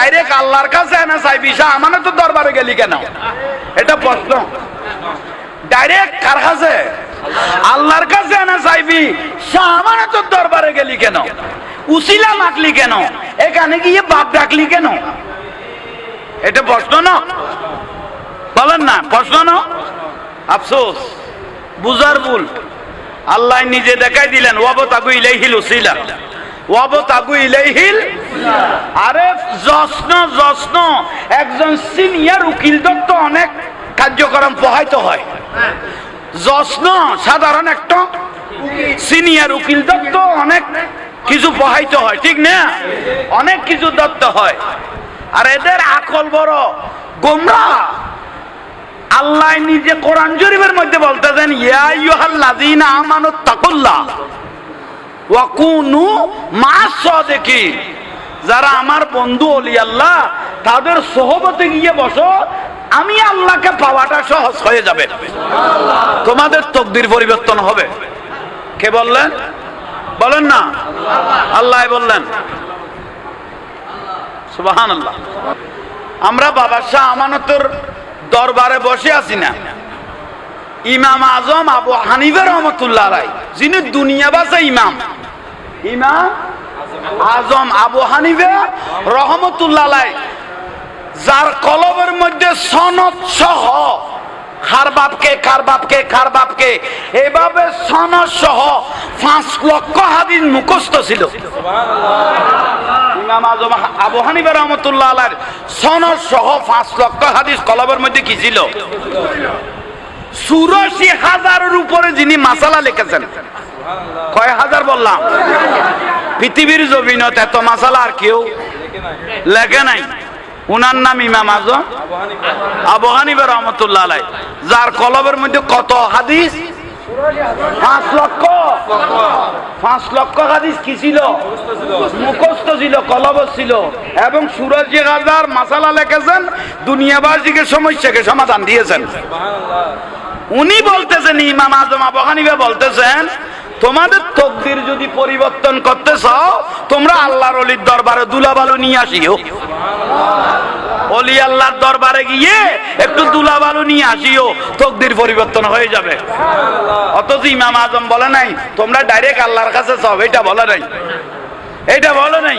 Direct আল্লাহর কাছে এনে চাইবি শাহ আমানতের দরবারে গেলি কেন? এটা প্রশ্ন। ডাইরেক্ট কার কাছে? আল্লাহর কাছে এনে চাইবি শাহ আমানতের দরবারে গেলি কেন? উসিলা মাখলি কেন? এখানে গিয়ে বাপ ডাকলি কেন? এটা প্রশ্ন না? বলেন না, প্রশ্ন না? আফসোস বুজার ভুল। আল্লাহ নিজে দেখাই দিলেন, ওয়াবতাগু ইলাইহিল উসিলা। একজন অনেক হয়। অনেক কিছু প্রহাইত হয়, ঠিক না? অনেক কিছু দত্ত হয়। আর এদের আকল বড়, গোমরা। আল্লাহ নিজে কোরআন শরীফের মধ্যে বলতেছেন, ইয়া আইয়ুহাল্লাযীনা আমানুত তাকুল্লাহ ওয়া কুনু মা'আস যারা আমার বন্ধু ওলি আল্লাহ তাদের সোহবতে গিয়ে বসো আমি আল্লাহকে পাওয়াটা সহজ হয়ে যাবে। তোমাদের তকদির পরিবর্তন হবে। কে বললেন? বলেন না। আল্লাহ বললেন। সুবহানাল্লাহ। আমরা বাবা শাহ আমানতের দরবারে বসে আছি না। ইমাম আজম আবু হানিফা রহমতুল্লাহ রায় যিনি দুনিয়া বাসা ইমাম। ইমাম আজম আবু হানিফা রহমতুল্লাহ যার কলবের মধ্যে সনদ সহ খার বাপকে, কার বাপকে কার বাপকে, এভাবে সনদ সহ পাঁচ লক্ষ হাদিস মুখস্থ ছিল। ইমাম আজম আবু হানিফা রহমতুল্লাহ আলার সনদ সহ পাঁচ লক্ষ হাদিস কলবের মধ্যে কি ছিল? চুরাশি হাজারের উপরে যিনি মাসালা লিখেছেন কয় হাজার বললাম? পৃথিবীর জমিনত এত মাসালা আর কেউ লেখে নাই। উনার নাম ইমাম আজম আবু হানিফা রহমতুল্লাহ আলাই। যার কলবের মধ্যে কত হাদিস? পাঁচ লক্ষ। পাঁচ লক্ষ হাদিস কি ছিল? মুখস্থ ছিল কলব ছিল। এবং সুরজ হাজার মাসালা লেখেছেন দুনিয়াবাসীকে সমস্যাকে সমাধান দিয়েছেন। উনি বলতেছেন ইমাম আজম আবু হানিফা বলতেছেন তোমাদের তকদির যদি পরিবর্তন করতে চাও, তোমরা আল্লাহর অলির দরবারে দুলাবালু নিয়ে আসিও। অলি আল্লাহর দরবারে গিয়ে একটু দুলাবালু নিয়ে আসিও, তকদির পরিবর্তন হয়ে যাবে। অথচ ইমাম আজম বলে নাই, তোমরা ডাইরেক্ট আল্লাহর কাছে চাও এটা বলে নাই। এটা বলে নাই।